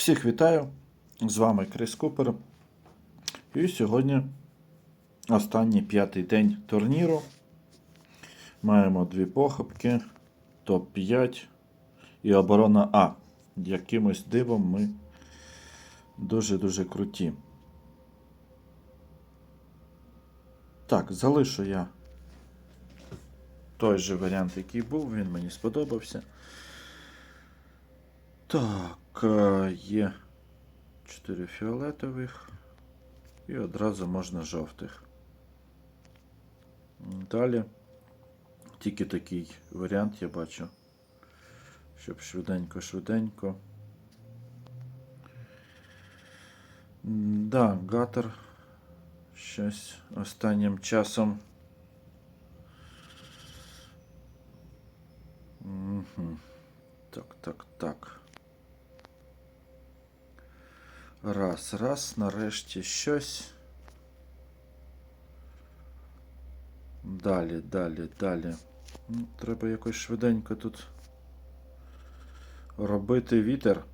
Всіх вітаю! З вами Крис Купер. І сьогодні останній п'ятий день турніру. Маємо дві похопки, топ-5 і оборона А. Якимось дивом ми дуже-дуже круті. Так, залишу я той же варіант, який був, він мені сподобався. Так, є 4 фіолетових і одразу можна жовтих. Далі тільки такий варіант я бачу, щоб швиденько-швиденько. Да, гатор щось останнім часом. Мгм. Так, так, так. Раз, раз, нарешті щось. Далі, далі, далі. Ну, треба якось швиденько тут робити вітер.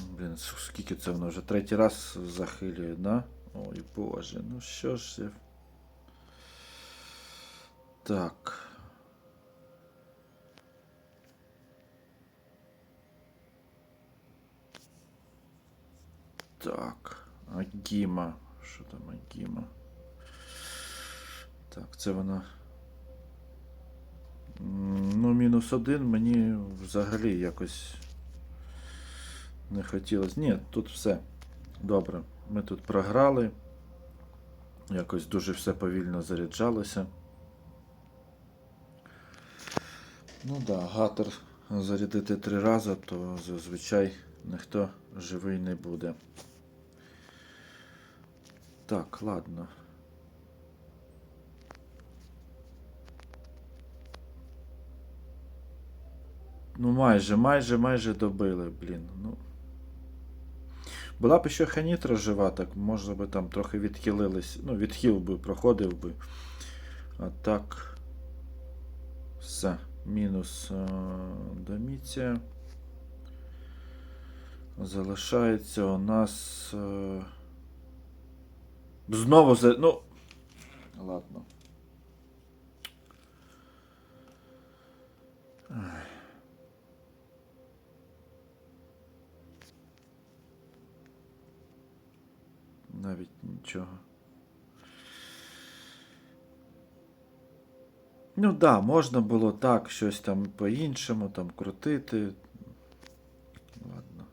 Блін, скільки це воно вже третій раз захилює, да? Ой боже, ну що ж я. Так. Так, Агіма. Що там Агіма? Так, це вона. Ну, мінус один мені взагалі якось не хотілося. Ні, тут все. Добре. Ми тут програли. Якось дуже все повільно заряджалося. Ну так, да, гатор зарядити три рази, то зазвичай ніхто живий не буде. Так, ладно. Ну, майже, майже, майже добили, блін. Ну. Була б ще ханітра жива, так можна би там трохи відхилились. Ну, відхил би, проходив би. А так. Все. Мінус е, доміція. Залишається у нас. Знову за. Ну. Ладно. Навіть нічого. Ну да, можна було так, щось там по-іншому, там крутити. Ладно.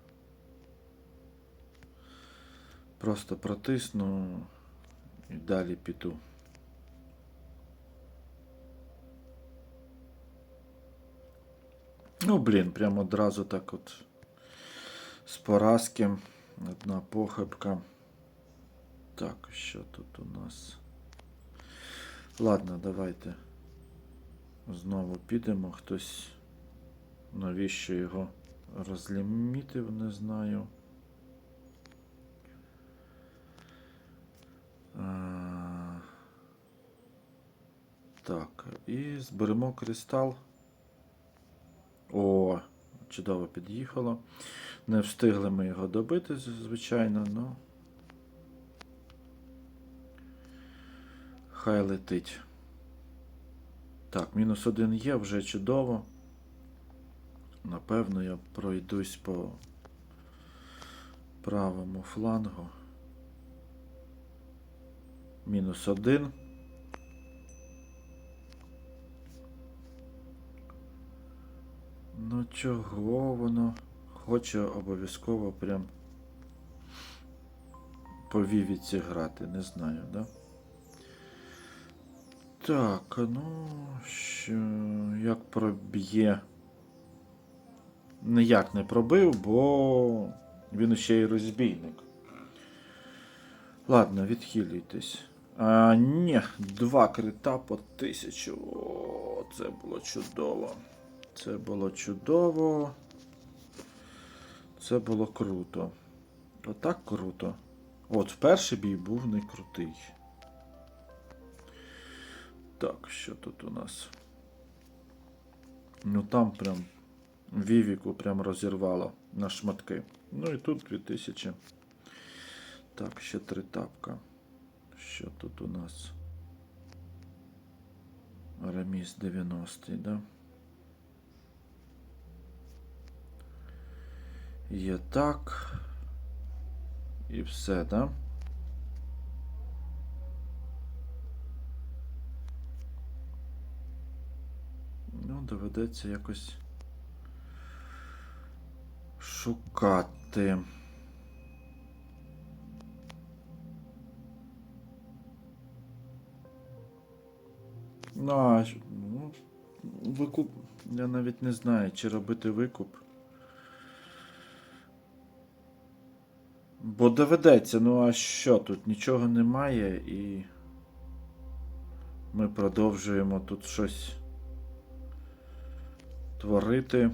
Просто протисну і далі піду. Ну, блін, прямо одразу так от з поразки. Одна похибка. Так, що тут у нас? Ладно, давайте. Знову підемо. Хтось навіщо його розлімітив, не знаю. Так, і зберемо кристал. О, чудово під'їхало. Не встигли ми його добити, звичайно, але хай летить. Так, мінус один є, вже чудово. Напевно, я пройдусь по правому флангу. Мінус один. Ну чого воно хоче обов'язково прям по вівіці грати, не знаю, да? Так, ну що, як проб'є? Ніяк не пробив, бо він ще й розбійник. Ладно, відхилюйтесь. А, ні, два крита по тисячу. О, це було чудово. Це було чудово. Це було круто. Отак круто. От, перший бій був не крутий. Так, що тут у нас? Ну там прям Вівіку прям розірвало на шматки. Ну і тут 2000. Так, ще три тапка. Що тут у нас? Реміс 90, да? Є так. І все, да? Ну, доведеться якось шукати. Ну, а ну, викуп. Я навіть не знаю, чи робити викуп. Бо доведеться, ну а що тут? Нічого немає і. Ми продовжуємо тут щось творити.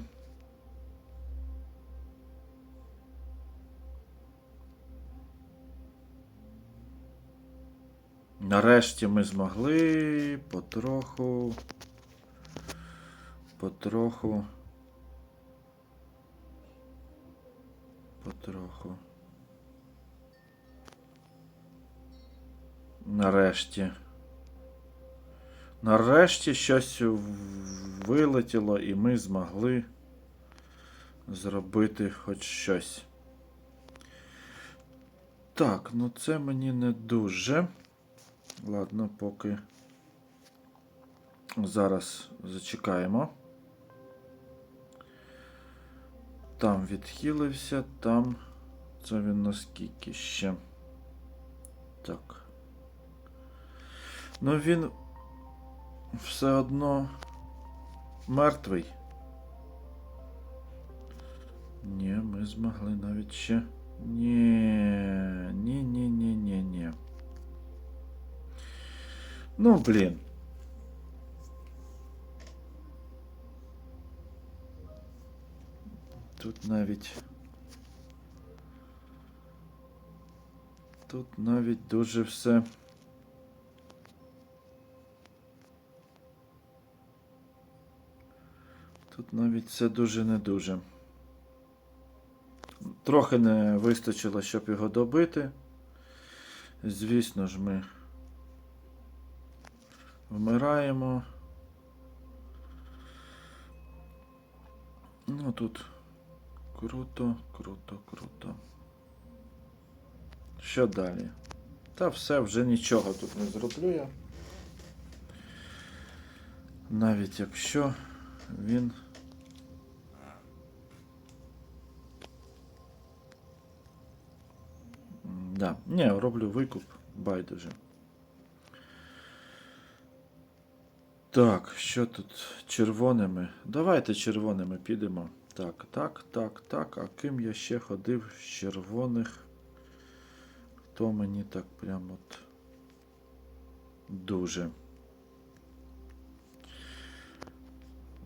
Нарешті ми змогли потроху. Потроху. Потроху. Нарешті. Нарешті щось вилетіло, і ми змогли зробити хоч щось. Так, ну це мені не дуже. Ладно, поки зараз зачекаємо. Там відхилився, там. Це він наскільки ще. Так. Ну він все одно мертвий. Ні, ми змогли навіть ще. Ні, ні, ні, ні, ні, ні. Ну, блін. Тут навіть. Тут навіть дуже все. Тут навіть все дуже не дуже. Трохи не вистачило, щоб його добити. Звісно ж, ми вмираємо. Ну тут круто, круто, круто. Що далі? Та все, вже нічого тут не зроблю я. Навіть якщо він. Да. Ні, роблю викуп, байдуже. Так, що тут червоними? Давайте червоними підемо. Так, так, так, так. А ким я ще ходив з червоних? Хто мені так прям от дуже.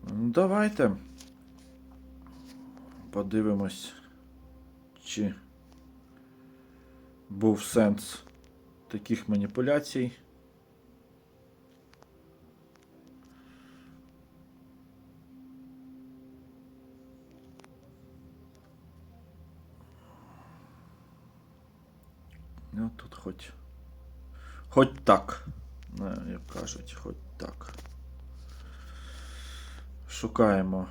Ну, Давайте подивимось, чи був сенс таких маніпуляцій. Ну, тут хоч. Хоч так. Ну, як кажуть, хоч так. Шукаємо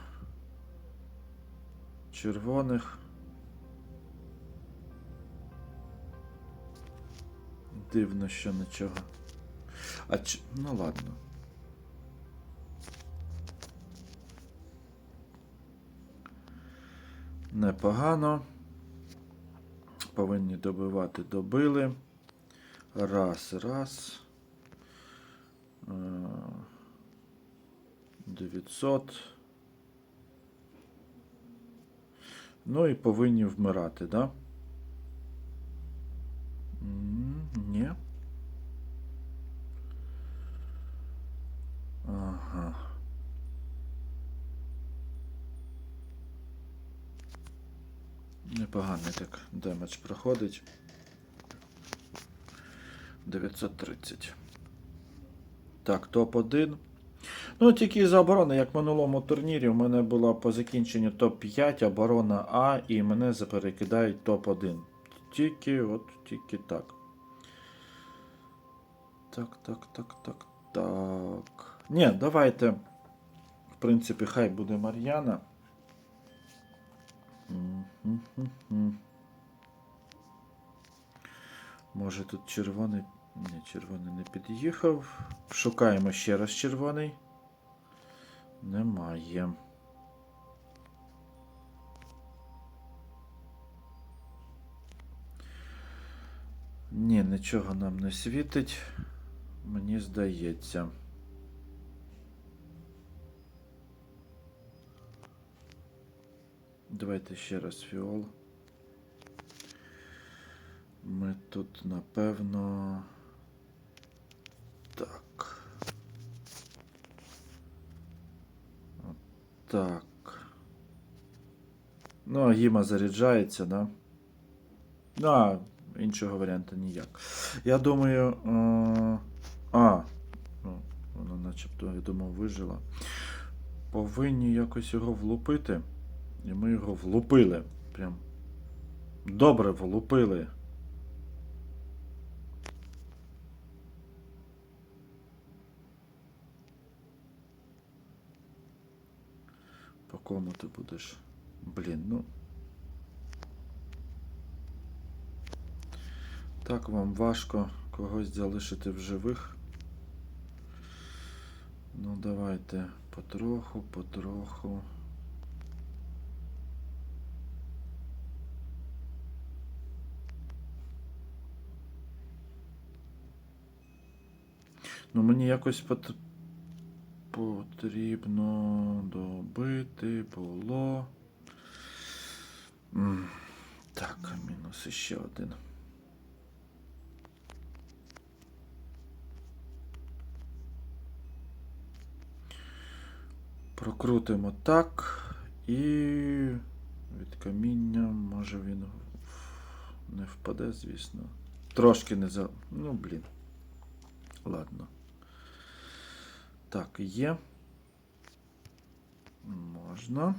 червоних. Дивно, що нічого. А ч... ну ладно. Непогано. Повинні добивати добили. Раз, раз. Е, 900. Ну і повинні вмирати, да? Непоганий так демедж проходить. 930. Так, топ-1. Ну, тільки за оборони, як в минулому турнірі, у мене була по закінченню топ-5, оборона А, і мене заперекидають топ-1. Тільки, от, тільки так. Так, так, так, так, так. Ні, давайте. В принципі, хай буде Мар'яна. Може тут червоний. Ні, червоний не під'їхав. Шукаємо ще раз червоний. Немає. Ні, нічого нам не світить. Мені здається. Давайте ще раз фіол. Ми тут, напевно. Так. От Так. Ну, а гіма заряджається, да? Ну, а іншого варіанту ніяк. Я думаю. Е... А. Ну, вона начебто, я думав, вижила. Повинні якось його влупити. І ми його влупили. Прям. Добре влупили. По кому ти будеш? Блін, ну. Так вам важко когось залишити в живих. Ну, давайте потроху, потроху. Ну, мені якось пот... потрібно добити було. Так, мінус іще один. Прокрутимо так. І від каміння, може він не впаде, звісно. Трошки не за. Ну, блін. Ладно. Так, є. Можна.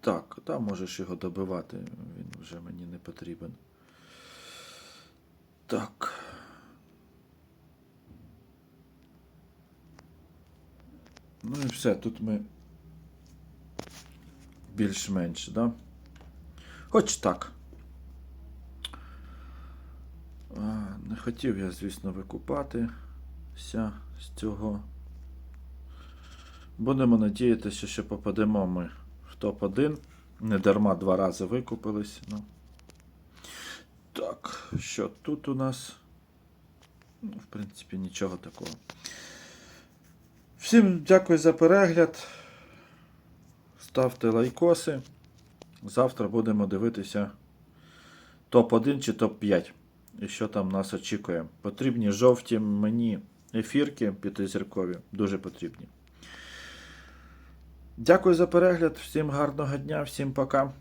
Так, та можеш його добивати, він вже мені не потрібен. Так. Ну і все, тут ми більш-менш, да? Хоч так. А, не хотів я, звісно, викупатися з цього. Будемо надіятися, що попадемо ми в топ-1. Не дарма два рази викупились. Ну. Так, що тут у нас? Ну, в принципі, нічого такого. Всім дякую за перегляд. Ставте лайкоси. Завтра будемо дивитися топ-1 чи топ-5. І що там нас очікує. Потрібні жовті мені ефірки п'ятизіркові. Дуже потрібні. Дякую за перегляд. Всім гарного дня, всім пока.